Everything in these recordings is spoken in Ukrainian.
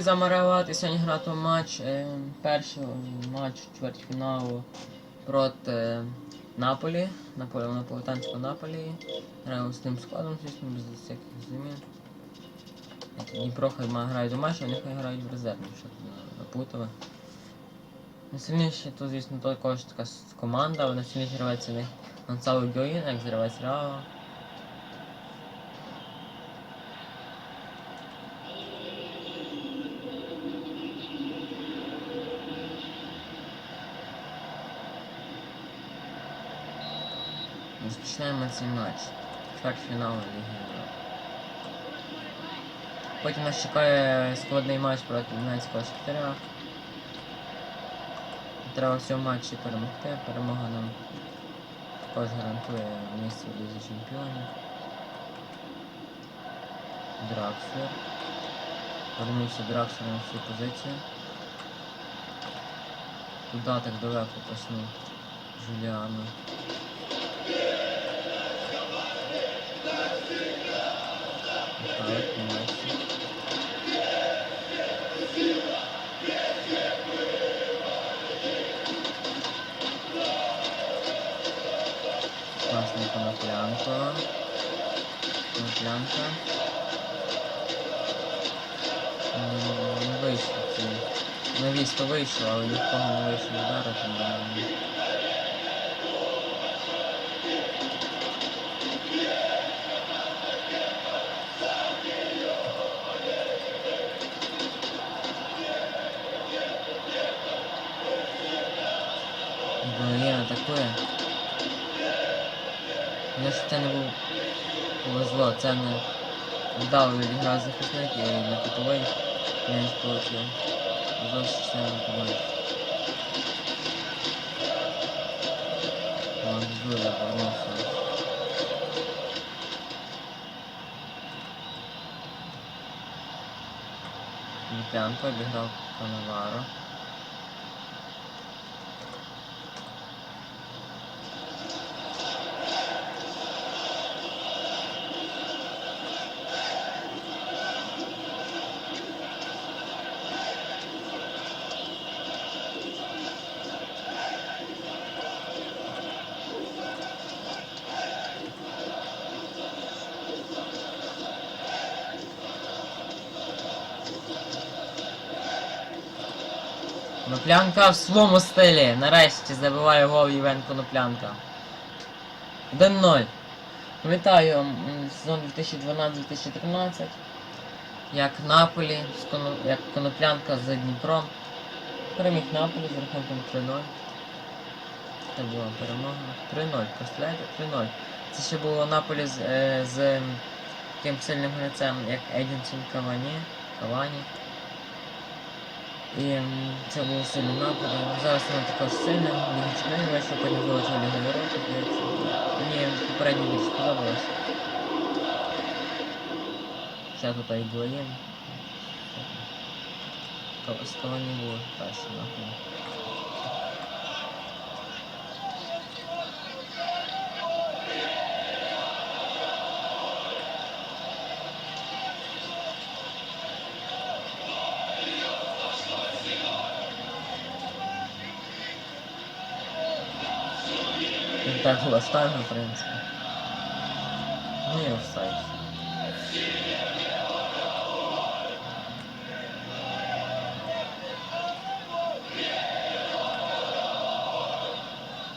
Замаревати сьогодні грати матч. Е, перший матч чвертьфіналу проти е, Наполі. Наполі наполітанського Наполі. Граю з тим складом, звісно, без всяких змін. Дніпро хай грають до матчу, вони хай грають в резерві, не напутали. Найсильніше тут, звісно, також така команда, вона сильніше гравець у них Гонсало Гьоїн, як гравець Реала. Розпочинаємо цей матч. Чвертьфінал Ліги Європи. Потім нас чекає складний матч проти Донецького Шахтаря. Треба в цьому матчі перемогти. Перемога нам також гарантує місце в Лізі Чемпіонів. Драксфер. Вернувся Драксфер на всю позицію. Туди так далеко поснув Жуліану. Мілецький. Класний коноплянко. Коноплянка. М, Не вийшло цей. Навіс то вийшло, але нікого не вийшло вдарити. Це не вдало відіграв захисник і на кутовий м'яч полетів. Зовсім це не помилка. Ладно, Зуля повернувся. Ліпянко обіграв Канаваро. Коноплянка в своєму стилі. Нарешті забиває гол Євген Коноплянка. 1-0. Пам'ятаю сезон 2012-2013. Як Наполі, як Коноплянка з Дніпром. Переміг Наполі з рахунком 3-0. Це була перемога. 3-0, представляєте? 3-0. Це ще було Наполі з, е, з таким сильним гравцем, як Едінсон Кавані. Кавані. І м, це було сильний напад. Зараз вона також сильна, Чемпіонів вийшла, потім вилетіла Ліга Європи. Мені попередньо більше сподобалось. Ще тут і Гуаєн. З не було краще нахуй. Так була в принципі. Ну і офсайд.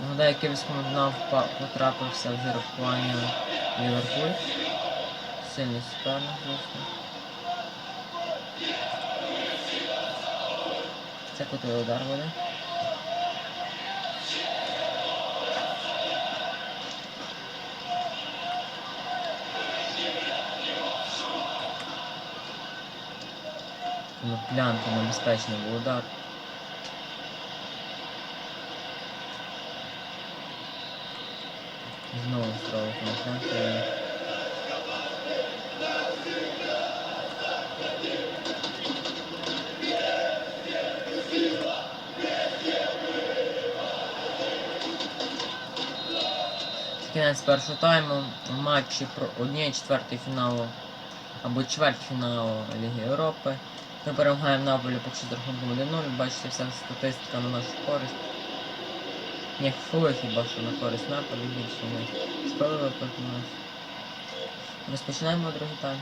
Нагадаю, якимсь команднав потрапився в жеребкування Ліверпуль. Сильний суперник, звісно. Це кутовий удар буде. Плянка небезпечний був удар. Знову справа плянка. Кінець першого тайму в матчі про однієї четвертої фіналу або чвертьфіналу Ліги Європи. Ми перемагаємо Наполі поки що з рахунком 1-0. Бачите, вся статистика на нашу користь. Ні, фу, хіба що на користь Наполі більше ми спалили проти нас. Розпочинаємо другий тайм.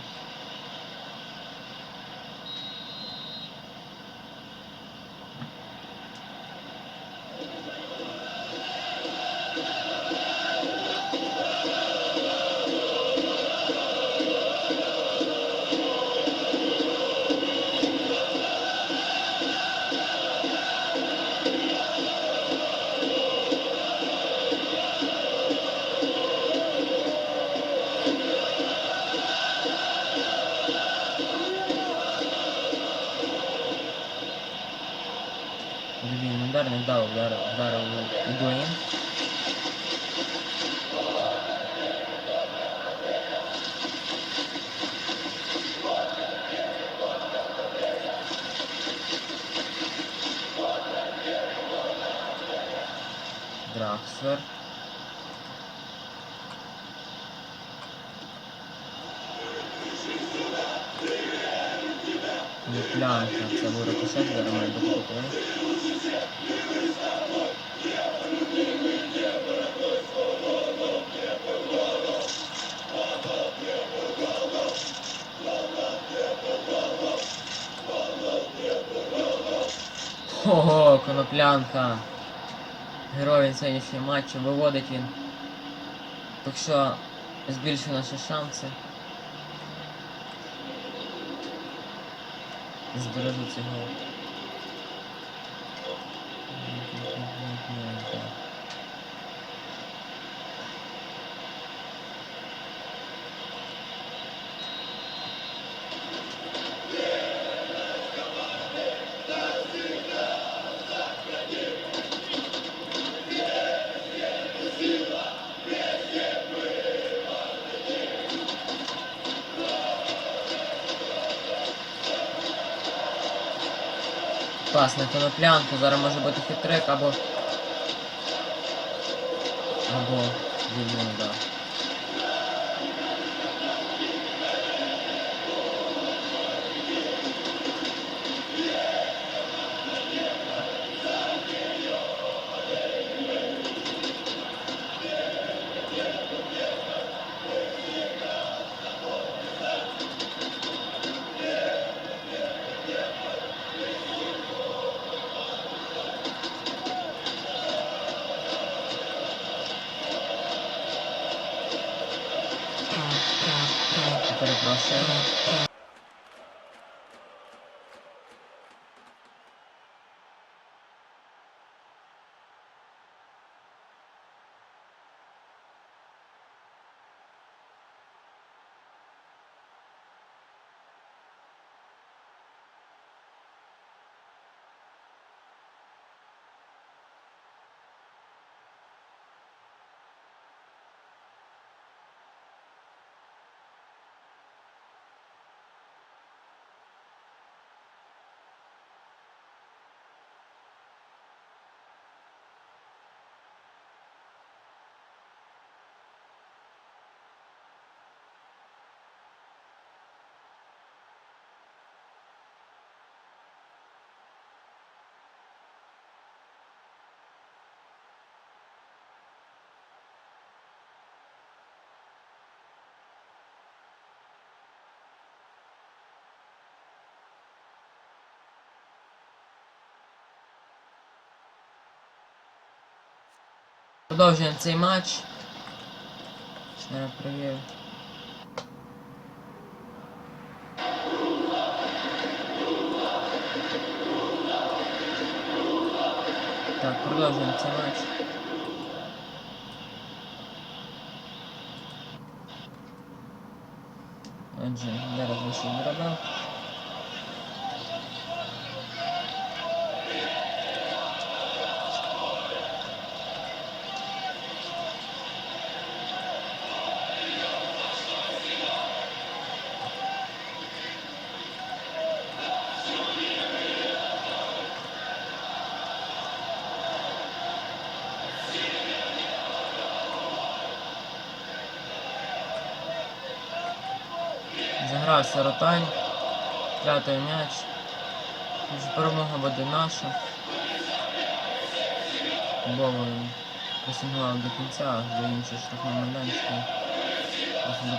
got him, though. Got him, got him. You? Draxler. Mi piace, cavolo, cos'è veramente poco? Ого, коноплянка. Герой сьогоднішнього матчу виводить він. Так що збільшує наші шанси. Збережу цей гол. Так. Клас, коноплянку, зараз може бути хитрик або. Або вільний удар. Перепрошую. Продовжуємо цей матч. Зараз перевірю. Так, продовжуємо цей матч. Отже, зараз вийшов Мирабел. Загрався Ротань. П'ятий м'яч. Перемога буде наша. Бо пресингував до кінця, до іншого штрафного майданчика. Ось не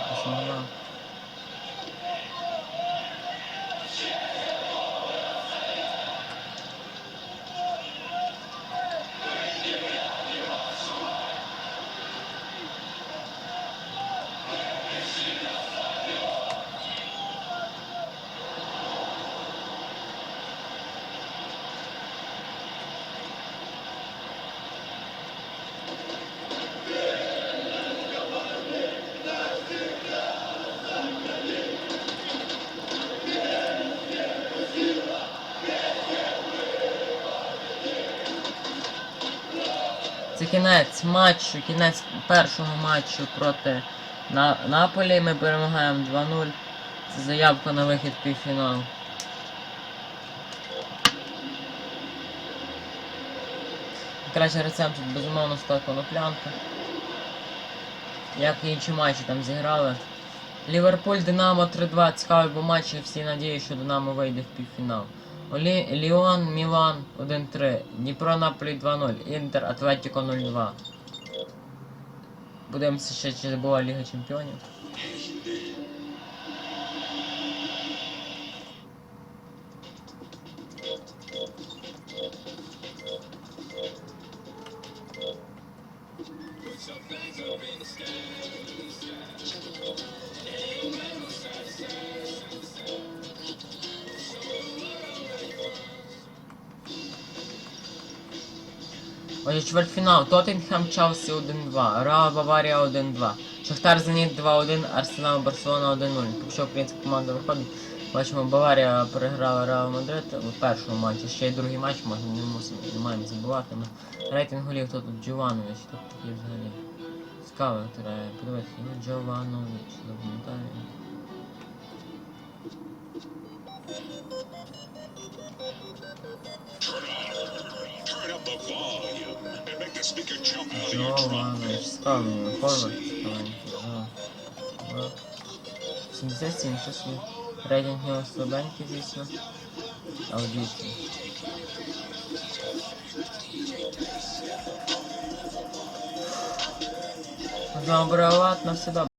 кінець матчу, кінець першого матчу проти На... Наполі. Ми перемагаємо 2-0. Це заявка на вихід півфінал. Кращий рецепт тут безумовно став коноплянка. Як і інші матчі там зіграли. Ліверпуль Динамо 3-2. Цікавий був матч і всі надії, що Динамо вийде в півфінал. Олі... Ліон, Мілан 1-3. Дніпро Наполі 2-0. Інтер Атлетіко 0-2. Подивимося ще, чи була Ліга Чемпіонів. Чвертьфінал. Тоттенхем Челсі 1-2. Реал Баварія 1-2. Шахтар Зеніт 2-1, Арсенал Барселона 1-0. Поки що українська команда виходить. Бачимо, Баварія переграла Реал Мадрид у першому матчі. Ще й другий матч, може, не, мусимо, не маємо забувати. Рейтинг голів хто тут Джованович, хто такий взагалі. Цікаво, треба подивитися. Ну, Джованович, запам'ятаю. Trunk. Джованович, цікавий, форвард, цікавий. Джо- 77 часу. Рейтинг його слабенький, звісно. Аудиції. Можна обривати на все добре.